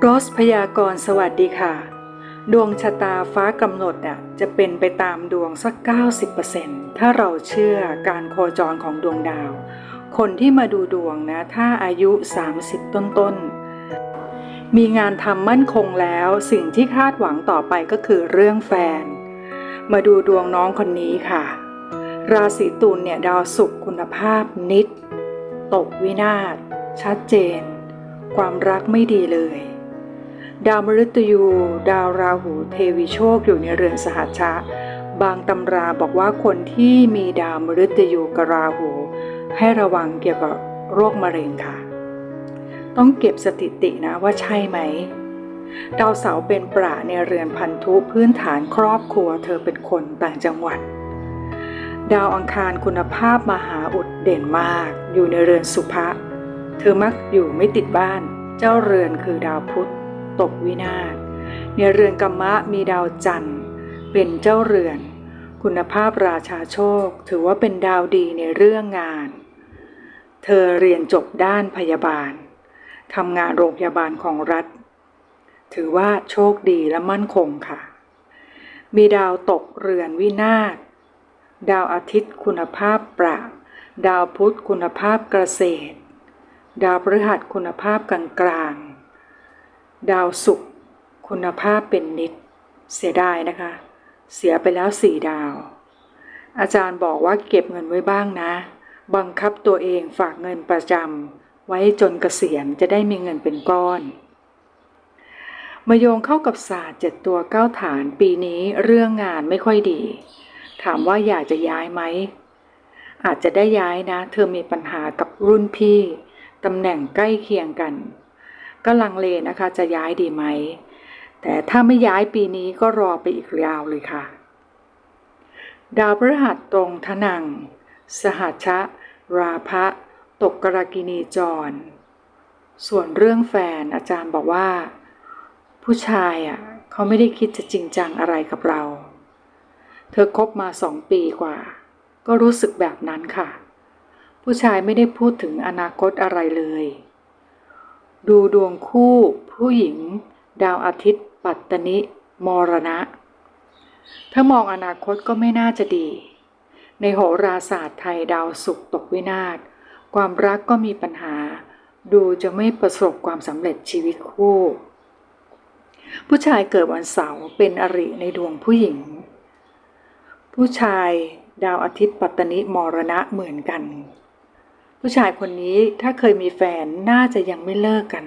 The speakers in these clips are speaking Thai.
โรสพยากรณ์สวัสดีค่ะ ดวงชะตาฟ้ากำหนดอะจะเป็นไปตามดวงสัก 90%ถ้าเราเชื่อการโคจรของดวงดาว คนที่มาดูดวงนะ ถ้าอายุ 30 ต้นๆ มีงานทำมั่นคงแล้วสิ่งที่คาดหวังต่อไปก็คือเรื่องแฟน มาดูดวงน้องคนนี้ค่ะ ราศีตุลเนี่ยดาวศุกร์คุณภาพนิด ตกวินาศชัดเจน ความรักไม่ดีเลย ดาวมฤตยู ดาวราหูเทวีโชคอยู่ในเรือนสหัชชะ บางตำราบอกว่าคนที่มีดาวมฤตยูกับราหู ให้ระวังเกี่ยวกับโรคมะเร็งค่ะ ต้องเก็บสถิตินะว่าใช่ไหม ดาวเสาเป็นประในเรือนพันธุพื้นฐานครอบครัวเธอเป็นคนต่างจังหวัด ดาวอังคารคุณภาพมหาอุดเด่นมาก อยู่ในเรือนสุภะ เธอมักอยู่ไม่ติดบ้าน เจ้าเรือนคือดาวพุธ ตกวินาศในเรือนกัมมะมีดาวจันทร์ เป็นเจ้าเรือน คุณภาพราชาโชค ถือว่าเป็นดาวดีในเรื่องงาน เธอเรียนจบด้านพยาบาลทำงานโรงพยาบาลของรัฐ ถือว่าโชคดีและมั่นคงค่ะ มีดาวตกเรือนวินาศดาวอาทิตย์คุณภาพประดาวพุธคุณภาพเกษตร ดาวพฤหัสคุณภาพกลางกลาง ดาวศุกร์คุณภาพเป็นนิด เสียดายนะคะ เสียไปแล้วสี่ดาว อาจารย์บอกว่าเก็บเงินไว้บ้างนะ บังคับตัวเองฝากเงินประจำไว้จนเกษียณจะได้มีเงินเป็นก้อนมาโยงเข้ากับศาสตร์เจ็ดตัวเก้าฐานปีนี้เรื่องงานไม่ค่อยดี ถามว่าอยากจะย้ายไหม อาจจะได้ย้ายนะ เธอมีปัญหากับรุ่นพี่ ตำแหน่งใกล้เคียงกัน ก็ลังเลนะคะจะย้ายดีไหม แต่ถ้าไม่ย้ายปีนี้ก็รอไปอีกยาวเลยค่ะ ดาวพฤหัสตรงทนัง สหัชชะ ราพะ ตกกรกินีจร ส่วนเรื่องแฟนอาจารย์บอกว่า ผู้ชายอะเขาไม่ได้คิดจะจริงจังอะไรกับเรา เธอคบมาสองปีกว่า ก็รู้สึกแบบนั้นค่ะ ผู้ชายไม่ได้พูดถึงอนาคตอะไรเลย ดูดวงคู่ ผู้หญิง ดาวอาทิตย์ ปัตตนิ มรณะ ถ้ามองอนาคตก็ไม่น่าจะดี ในโหราศาสตร์ไทยดาวศุกร์ตกวินาศ ความรักก็มีปัญหา ดูจะไม่ประสบความสำเร็จชีวิตคู่ ผู้ชายเกิดวันเสาร์เป็นอริในดวงผู้หญิง ผู้ชายดาวอาทิตย์ปัตตนิมรณะเหมือนกัน ผู้ชายคนนี้ถ้าเคยมีแฟนน่าจะยังไม่เลิกกัน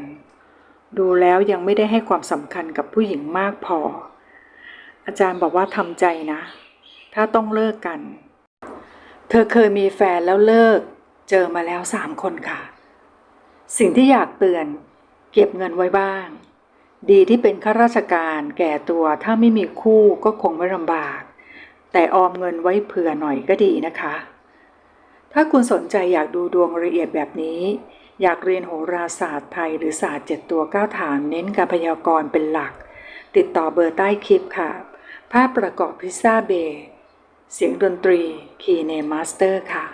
ดูแล้วยังไม่ได้ให้ความสำคัญกับผู้หญิงมากพอ อาจารย์บอกว่าทำใจนะ ถ้าต้องเลิกกัน เธอเคยมีแฟนแล้วเลิก เจอมาแล้วสามคนค่ะ สิ่งที่อยากเตือน เก็บเงินไว้บ้าง ดีที่เป็นข้าราชการแก่ตัวถ้าไม่มีคู่ก็คงไม่ลำบาก แต่ออมเงินไว้เผื่อหน่อยก็ดีนะคะ ถ้าคุณสนใจอยากดูดวงละเอียดแบบนี้ อยากเรียนโหราศาสตร์ไทยหรือศาสตร์เจ็ดตัวเก้าฐานเน้นการพยากรณ์เป็นหลัก ติดต่อเบอร์ใต้คลิปค่ะ ภาพประกอบพิซซ่าเบย์เสียงดนตรีคีเนมาสเตอร์ค่ะ